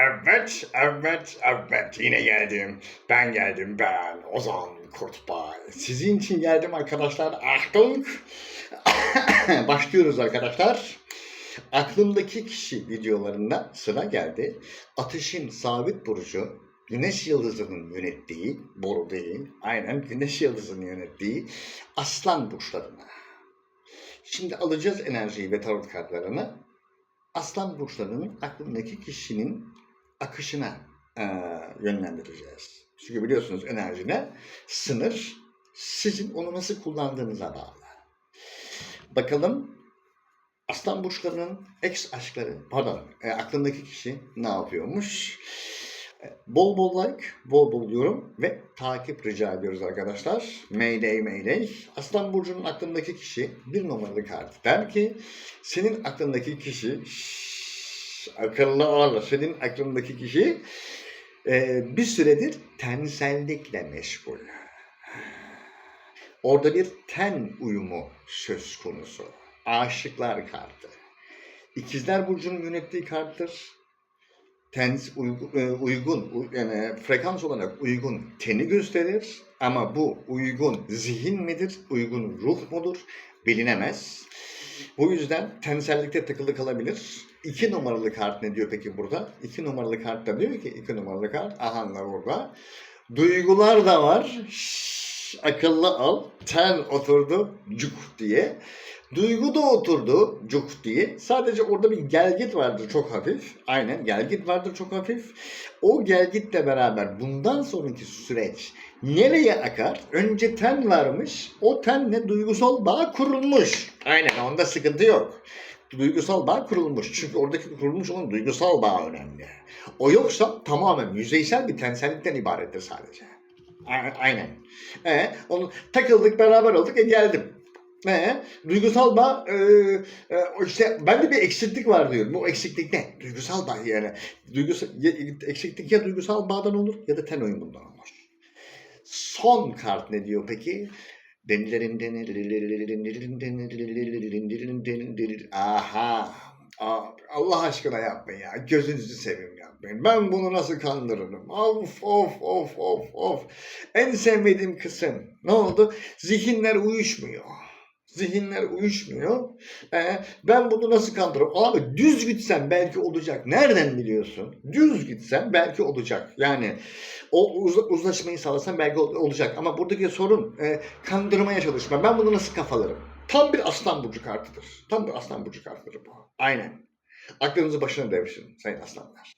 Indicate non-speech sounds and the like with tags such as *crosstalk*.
Evet, evet, evet. Yine geldim. Ben geldim ben. Ozan Kurtbay. Sizin için geldim arkadaşlar. Achtung. *coughs* Başlıyoruz arkadaşlar. Aklımdaki kişi videolarında sıra geldi. Ateşin sabit burcu, Güneş yıldızının yönettiği, boru değil, aynen Güneş yıldızının yönettiği aslan burçlarına. Şimdi alacağız enerjiyi ve tarot kartlarını. Aslan burçlarının aklındaki kişinin akışına eee, yönlendireceğiz. Çünkü biliyorsunuz enerjine sınır sizin onu nasıl kullandığınıza bağlı. Bakalım Aslan burçlarının ex aşkları, pardon, e, aklındaki kişi ne yapıyormuş? E, Bol bol like, bol bol yorum ve takip rica ediyoruz arkadaşlar. Mayday mayday. Aslan Burcu'nun aklındaki kişi bir numaralı kart. Der ki senin aklındaki kişi akıllı ol. Senin aklındaki kişi e, bir süredir tensellikle meşgul. Orada bir ten uyumu söz konusu. Aşıklar kartı. İkizler Burcu'nun yönettiği karttır. Tens uygun, e, uygun u- yani frekans olarak uygun teni gösterir ama bu uygun zihin midir, uygun ruh mudur bilinemez. Bu yüzden tensellikte takılı kalabilir. İki numaralı kart ne diyor peki burada? İki numaralı kart da diyor ki iki numaralı kart ahanla burada. Duygular da var. Şşş, akıllı al. Ten oturdu cuk diye. Duygu da oturdu cuk diye. Sadece orada bir gelgit vardır çok hafif. Aynen gelgit vardır çok hafif. O gelgitle beraber bundan sonraki süreç nereye akar? Önce ten varmış. O tenle duygusal bağ kurulmuş. Aynen onda sıkıntı yok. Duygusal bağ kurulmuş. Çünkü oradaki kurulmuş olan duygusal bağ önemli. O yoksa tamamen yüzeysel bir tensellikten ibarettir sadece. A- Aynen. E, onu takıldık beraber olduk e geldim. Ne? Duygusal bağ e, e, işte bende bir eksiklik var diyorum. Bu eksiklik ne? Duygusal bağ yani. Duygusal, eksiklik ya duygusal bağdan olur ya da ten uyumundan olur. Son kart ne diyor peki? Aha. Allah aşkına yapmayın ya. Gözünüzü seveyim yapmayın. Ben bunu nasıl kandırırım? Of of of of of. En sevmediğim kısım. Ne oldu? Zihinler uyuşmuyor. Zihinler uyuşmuyor. Ee, ben bunu nasıl kandırırım? Abi düz gitsen belki olacak. Nereden biliyorsun? Düz gitsen belki olacak. Yani o uz- uzlaşmayı sağlasan belki ol- olacak. Ama buradaki sorun e, kandırmaya çalışma. Ben bunu nasıl kafalarım? Tam bir aslan burcu kartıdır. Tam bir aslan burcu kartıdır bu. Aynen. Aklınızı başına devşirin sayın aslanlar.